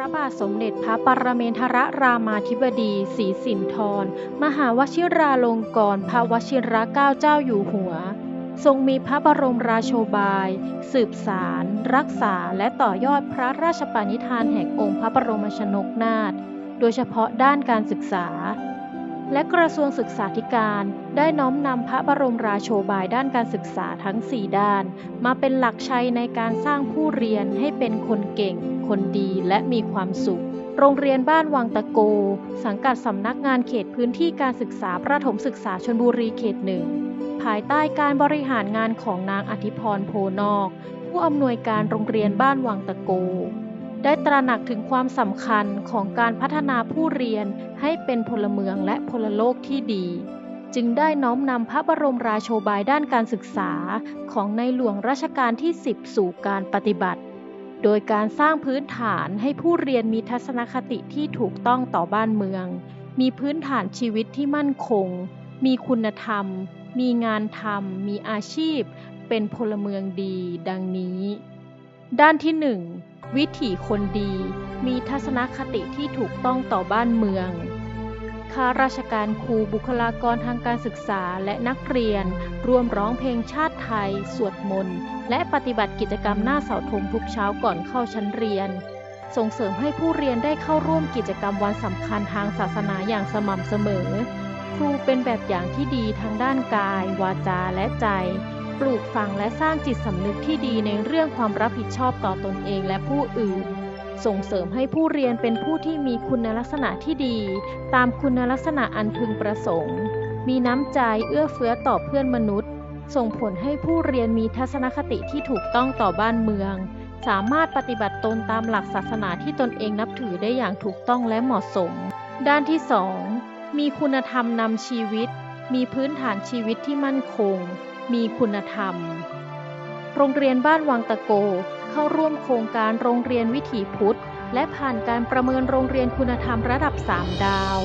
ระบาทสมเด็จพระปรเมนทรรามาธิบดีศรีสินธร มหาวชิราลงกรณ์พระวชิรเกล้าเจ้าอยู่หัว ทรงมีพระบรมราโชบาย สืบสาร รักษาและต่อยอดพระราชปณิธานแห่งองค์พระบรมชนกนาถโดยเฉพาะด้านการศึกษา และกระทรวงศึกษาธิการได้น้อมนำพระบรมราโชบายด้านการศึกษาทั้ง 4 ด้าน มาเป็นหลักชัยในการสร้างผู้เรียนให้เป็นคนเก่ง คนดีและมีความสุข โรงเรียนบ้านวังตะโก สังกัดสำนักงานเขตพื้นที่การศึกษาประถมศึกษาชนบุรีเขตหนึ่งภายใต้การบริหารงานของนางอธิพรโพนอก ผู้อำนวยการโรงเรียนบ้านวังตะโก ได้ตระหนักถึงความสำคัญของการพัฒนาผู้เรียนให้เป็นพลเมืองและพลโลกที่ดี จึงได้น้อมนำพระบรมราโชบายด้านการศึกษาของในหลวงรัชกาลที่ 10 สู่การปฏิบัติ โดยการสร้างพื้นฐานให้ผู้เรียนมีทัศนคติที่ถูกต้องต่อบ้านเมือง มีพื้นฐานชีวิตที่มั่นคง มีคุณธรรม มีงานทำ มีอาชีพ เป็นพลเมืองดี ดังนี้ ด้านที่ 1 วิถีคนดี มีทัศนคติที่ถูกต้องต่อบ้านเมือง ข้าราชการครูบุคลากรทางการศึกษาและนักเรียน ร่วมร้องเพลงชาติไทย สวดมนต์ และปฏิบัติกิจกรรมหน้าเสาธงทุกเช้าก่อนเข้าชั้นเรียน ส่งเสริมให้ผู้เรียนได้เข้าร่วมกิจกรรมวันสำคัญทางศาสนาอย่างสม่ำเสมอ ครูเป็นแบบอย่างที่ดีทั้งด้านกาย วาจาและใจ ปลูกฝังและสร้างจิตสำนึกที่ดีในเรื่องความรับผิดชอบต่อตนเองและผู้อื่น ส่งเสริมให้ผู้เรียนเป็นผู้ที่มีคุณลักษณะที่ดี ตามคุณลักษณะอันพึงประสงค์ มีน้ำใจเอื้อเฟื้อต่อเพื่อนมนุษย์ ส่งผลให้ผู้เรียนมีทัศนคติที่ถูกต้องต่อบ้านเมือง สามารถปฏิบัติตนตามหลักศาสนาที่ตนเองนับถือได้อย่างถูกต้องและเหมาะสม ด้านที่ 2 มีคุณธรรมนำชีวิต มีพื้นฐานชีวิตที่มั่นคง มีคุณธรรม โรงเรียนบ้านวังตะโก เข้าร่วมโครงการโรงเรียนวิถีพุทธ และผ่านการประเมินโรงเรียนคุณธรรมระดับ 3 ดาว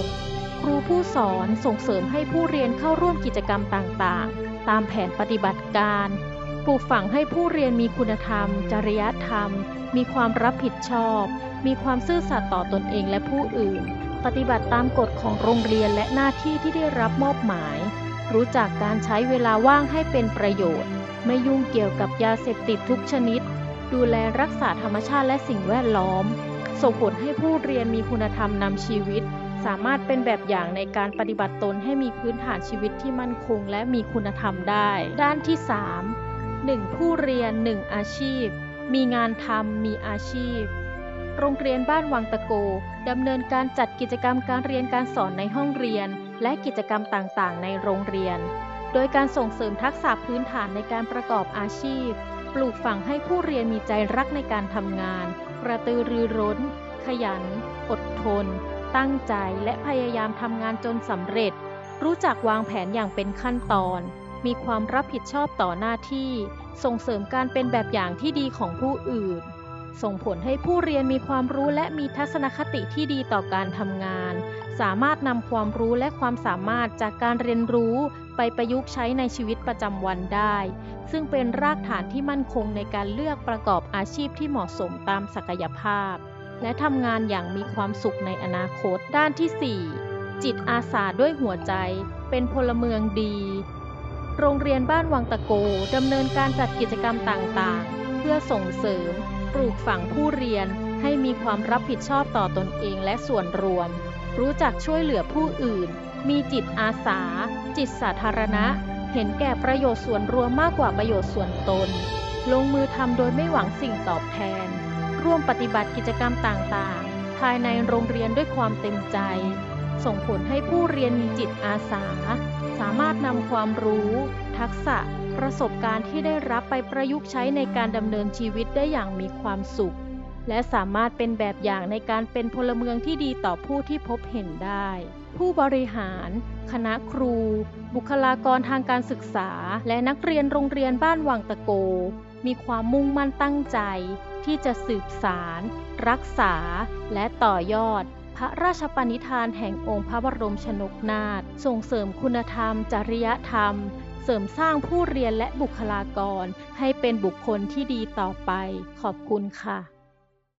ครูผู้สอนส่งเสริมให้ผู้เรียนเข้าร่วมกิจกรรมต่างๆ ตามแผนปฏิบัติการ ปลูกฝังให้ผู้เรียนมีคุณธรรม จริยธรรม มีความรับผิดชอบ มีความซื่อสัตย์ต่อตนเองและผู้อื่น ปฏิบัติตามกฎของโรงเรียนและหน้าที่ที่ได้รับมอบหมาย รู้จักการใช้เวลาว่างให้เป็นประโยชน์ไม่ยุ่งเกี่ยวกับยาเสพติดทุกชนิด ดูแลรักษาธรรมชาติและสิ่งแวดล้อม ส่งผลให้ผู้เรียนมีคุณธรรมนำชีวิต สามารถเป็นแบบอย่างในการปฏิบัติตนให้มีพื้นฐานชีวิตที่มั่นคง และมีคุณธรรมได้ ด้านที่ 3 1. ผู้เรียน 1 อาชีพ มีงานทำ มีอาชีพ โรงเรียนบ้านวังตะโกดำเนินการจัดกิจกรรมการเรียนการสอนในห้องเรียน และกิจกรรมต่างๆ ในโรงเรียน โดยการส่งเสริมทักษะพื้นฐานในการประกอบอาชีพ ปลูกฝังให้ผู้เรียนมีใจรักในการทำงาน กระตือรือร้น ขยัน อดทน ตั้งใจและพยายามทำงานจนสำเร็จ รู้จักวางแผนอย่างเป็นขั้นตอน มีความรับผิดชอบต่อหน้าที่ ส่งเสริมการเป็นแบบอย่างที่ดีของผู้อื่น ส่งผลให้ผู้เรียนมีความรู้และมีทัศนคติที่ดีต่อการทำงาน สามารถนำความรู้และความสามารถจากการเรียนรู้ไปประยุกต์ใช้ในชีวิตประจำวันได้ ซึ่งเป็นรากฐานที่มั่นคงในการเลือกประกอบอาชีพที่เหมาะสมตามศักยภาพ และทำงานอย่างมีความสุขในอนาคตด้านที่ 4 จิตอาสาด้วยหัวใจ เป็นพลเมืองดี โรงเรียนบ้านวังตะโกดำเนินการจัดกิจกรรมต่างๆ เพื่อส่งเสริม ปลูกฝังผู้เรียนให้มีความรับผิดชอบต่อตนเองและส่วนรวม รู้จักช่วยเหลือผู้อื่น มีจิตอาสา จิตสาธารณะ เห็นแก่ประโยชน์ส่วนรวมมากกว่าประโยชน์ส่วนตน ลงมือทำโดยไม่หวังสิ่งตอบแทน ร่วมปฏิบัติกิจกรรมต่างๆ ภายในโรงเรียนด้วยความเต็มใจ ส่งผลให้ผู้เรียนมีจิตอาสา สามารถนำความรู้ ทักษะ ประสบการณ์ที่ได้รับไปประยุกต์ใช้ในการดำเนินชีวิตได้อย่างมีความสุข และสามารถเป็นแบบอย่างในการเป็นพลเมืองที่ดีต่อผู้ที่พบเห็นได้ ผู้บริหาร คณะครู บุคลากรทางการศึกษา และนักเรียนโรงเรียนบ้านวังตะโก มีความมุ่งมั่นตั้งใจ ที่จะสืบสาร รักษา และต่อยอด พระราชปณิธานแห่งองค์พระบรมชนกนาถส่งเสริมคุณธรรม จริยธรรม เสริมสร้างผู้เรียนและบุคลากร ให้เป็นบุคคลที่ดีต่อไป ขอบคุณค่ะ